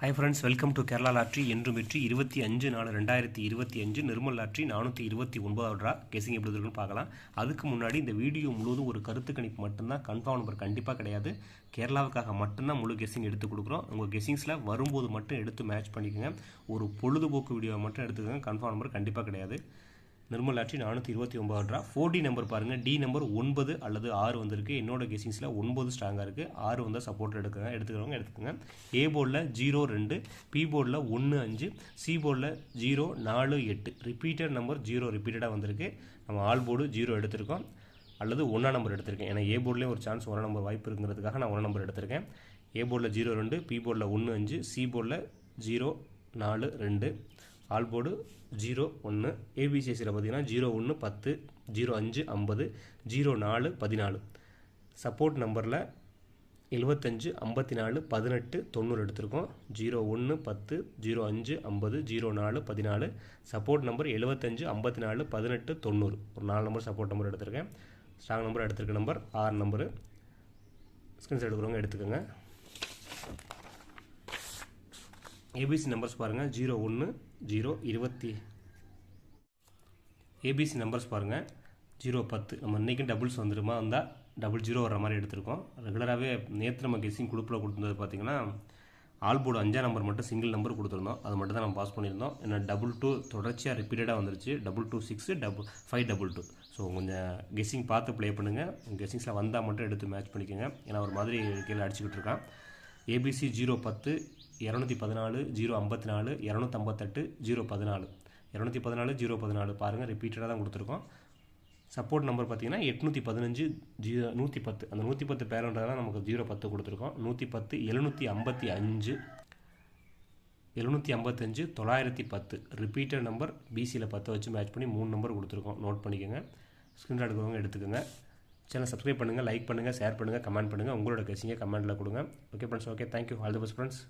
Hi friends welcome to Kerala lottery என்று வெற்றி இருபத்தி அஞ்சு நாலு ரெண்டாயிரத்தி இருபத்தி அஞ்சு. நிர்மல் லாட்ரி நானூற்றி இருபத்தி ஒன்பதாவது ட்ரா கேசிங் எப்படி இருக்குன்னு பார்க்கலாம். அதுக்கு முன்னாடி இந்த வீடியோ முழுவதும் ஒரு கருத்து கணிப்பு மட்டும்தான். கன்ஃபார்ம் நம்பர் கண்டிப்பாக கிடையாது. கேரளாவுக்காக மட்டும்தான் முழு கெஸிங் எடுத்து கொடுக்குறோம். உங்கள் கெஸிங்ஸில் வரும்போது மட்டும் எடுத்து மேட்ச் பண்ணிக்கோங்க. ஒரு பொழுதுபோக்கு வீடியோவை மட்டும் எடுத்துக்கோங்க. கன்ஃபார்ம் நம்பர் கண்டிப்பாக கிடையாது. நிர்மல் ஆட்சி நானூற்றி இருபத்தி ஒம்பது ட்ரா ஃபோர் டி நம்பர் பாருங்கள் டி நம்பர் ஒன்பது அல்லது ஆறு வந்திருக்கு. என்னோட கெசிங்ஸில் ஒன்பது ஸ்ட்ராங்காக இருக்குது ஆறு வந்தால் சப்போர்ட் எடுக்குங்க. எடுத்துக்கிறவங்க எடுத்துக்கோங்க. ஏ போர்டில் ஜீரோ ரெண்டு பி போர்டில் ஒன்று அஞ்சு சி போர்டில் ஜீரோ நாலு எட்டு. ரிப்பீட்டட் நம்பர் ஜீரோ ரிப்பீட்டடாக வந்திருக்கு. நம்ம ஆல் போர்டு ஜீரோ எடுத்திருக்கோம். அல்லது ஒன்றா நம்பர் எடுத்திருக்கேன். ஏன்னா ஏ போர்ட்லேயும் ஒரு சான்ஸ் ஒன்றா நம்பர் வாய்ப்பு இருக்குங்கிறதுக்காக நான் ஒன்றா நம்பர் எடுத்திருக்கேன். ஏ போர்டில் ஜீரோ ரெண்டு பி போர்டில் ஒன்று அஞ்சு சி போர்டில் ஜீரோ நாலு ரெண்டு. ஆல் போர்டு ஜீரோ ஒன்று ஏபிசிஎஸ்சியில் பார்த்தீங்கன்னா ஜீரோ ஒன்று பத்து ஜீரோ அஞ்சு ஐம்பது ஜீரோ நாலு பதினாலு. சப்போர்ட் நம்பரில் எழுபத்தஞ்சு ஐம்பத்தி நாலு பதினெட்டு தொண்ணூறு எடுத்திருக்கோம். ஜீரோ ஒன்று பத்து ஜீரோ அஞ்சு ஐம்பது ஜீரோ நாலு பதினாலு. சப்போர்ட் நம்பர் எழுபத்தஞ்சு ஐம்பத்தி நாலு பதினெட்டு தொண்ணூறு. ஒரு நாலு நம்பர் சப்போர்ட் நம்பர் எடுத்திருக்கேன். ஸ்ட்ராங் நம்பர் எடுத்திருக்க நம்பர் ஆறு நம்பரு ஸ்கிரீன்ஷாட் எடுக்கிறவங்க எடுத்துக்கோங்க. ஏபிசி நம்பர்ஸ் பாருங்கள் ஜீரோ ஒன்று ஜீரோ இருபத்தி. ஏபிசி நம்பர்ஸ் பாருங்கள் ஜீரோ பத்து. நம்ம இன்றைக்கும் டபுள்ஸ் வந்துருமா? வந்தால் டபுள் ஜீரோ வர மாதிரி எடுத்திருக்கோம். ரெகுலராகவே நேற்று நம்ம கெஸ்ஸிங் குழுப்பில் கொடுத்துருந்தது பார்த்தீங்கன்னா ஆல் போர்டு அஞ்சாம் நம்பர் மட்டும் சிங்கிள் நம்பர் கொடுத்துருந்தோம். அது மட்டும் தான் நம்ம பாஸ் பண்ணியிருந்தோம். ஏன்னா டபுள் டூ தொடர்ச்சியாக ரிப்பீட்டடாக வந்துருச்சு. Double two six double five double two so கொஞ்சம் கெஸ்ஸிங் பார்த்து ப்ளே பண்ணுங்கள் கெஸ்ஸிங்ஸில் வந்தால் மட்டும் எடுத்து மேட்ச் பண்ணிக்கோங்க. ஏன்னா ஒரு மாதிரி கீழே அடிச்சுக்கிட்டு இருக்கான். ஏபிசி ஜீரோ பத்து இரநூத்தி பதினாலு ஜீரோ ஐம்பத்தி நாலு இரநூத்தம்பத்தெட்டு ஜீரோ பதினாலு. இரநூத்தி பதினாலு ஜீரோ பதினாலு. பாருங்கள் ரிப்பீட்டடாக தான் கொடுத்துருக்கோம். சப்போர்ட் நம்பர் பார்த்தீங்கன்னா எட்நூற்றி பதினஞ்சு ஜீரோ நூற்றி பத்து. அந்த நூற்றி பத்து பேருன்றதான் நமக்கு ஜீரோ பத்து கொடுத்துருக்கோம். நூற்றி பத்து எழுநூற்றி ஐம்பத்தி அஞ்சு எழுநூற்றி ஐம்பத்தஞ்சு தொள்ளாயிரத்தி பத்து. ரிப்பீட்டட் நம்பர் பிசியில் பத்தை வச்சு மேட்ச் பண்ணி மூணு நம்பர் கொடுத்துருக்கோம். நோட் பண்ணிக்கோங்க. ஸ்க்ரீன்ஷாட் எடுக்கிறவங்க எடுத்துக்கோங்க. சேனல் சப்ஸ்கிரைப் பண்ணுங்கள் லைக் பண்ணுங்கள் ஷேர் பண்ணுங்கள் கமெண்ட் பண்ணுங்கள் உங்களோட கசிங்க கமெண்ட்டில் கொடுங்க. Okay friends okay thank you all the best friends